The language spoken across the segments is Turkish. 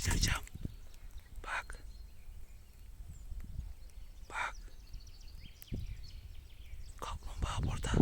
Karıştıracağım. Bak. Bak. Kaplumbağa burada.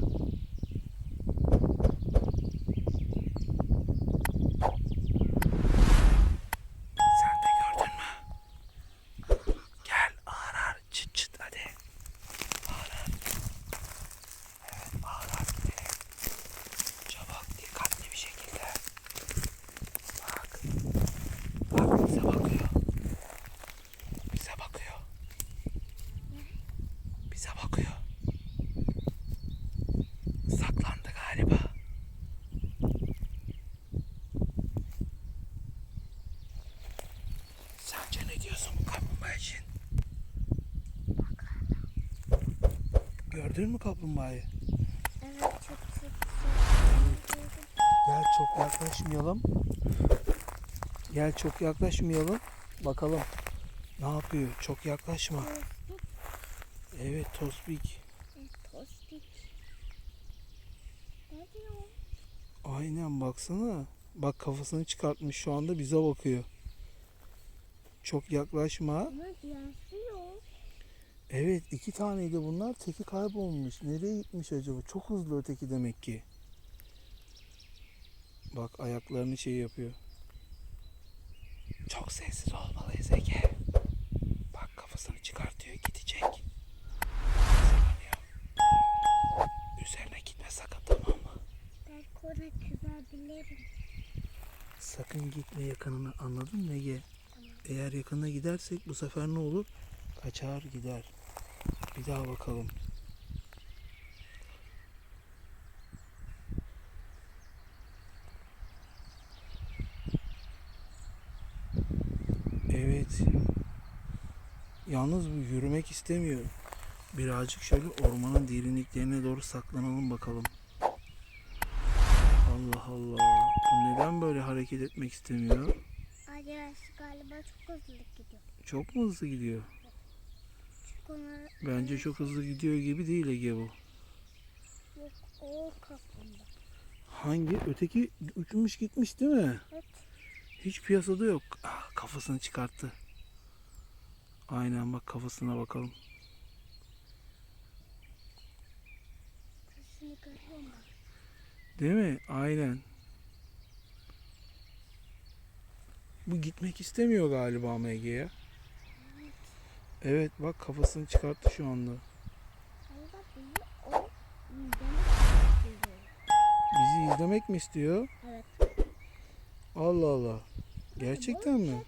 bize bakıyor. Saklandı galiba. Sence ne diyorsun bu kaplumbağa için? Gördün mü kaplumbağayı? Evet. Gel çok yaklaşmayalım. Gel çok yaklaşmayalım. Bakalım ne yapıyor? Çok yaklaşma. Evet. Evet Tospik. Tostik. Ne diyor? Aynen baksana. Bak kafasını çıkartmış şu anda bize bakıyor. Çok yaklaşma. Ama yok. Evet iki taneydi bunlar. Teki kaybolmuş. Nereye gitmiş acaba? Çok hızlı öteki demek ki. Bak ayaklarını şey yapıyor. Çok sessiz olmalıyız Ege. Bak kafasını çıkartıyor gidecek. Kızabilirim. Sakın gitme yakınına anladın mı Ege? Eğer yakına gidersek bu sefer ne olur? Kaçar gider. Bir daha bakalım. Evet. Yalnız bu yürümek istemiyor. Birazcık şöyle ormanın derinliklerine doğru saklanalım bakalım. Allah Allah. Bu neden böyle hareket etmek istemiyor? Acayası galiba çok hızlı gidiyor. Çok mu hızlı gidiyor? Çünkü ona Bence çok hızlı gidiyor gibi değil Ege bu. yok o kaplumbağa. Hangi? Öteki uçmuş gitmiş değil mi? Evet. Hiç piyasada yok. Ah, kafasını çıkarttı. Aynen bak kafasına bakalım. Sesini görüyor musun? Değil mi? Aynen. Bu gitmek istemiyor galiba ya. Evet bak kafasını çıkarttı şu anda. Bizi izlemek mi istiyor? Evet. Allah Allah. Gerçekten mi?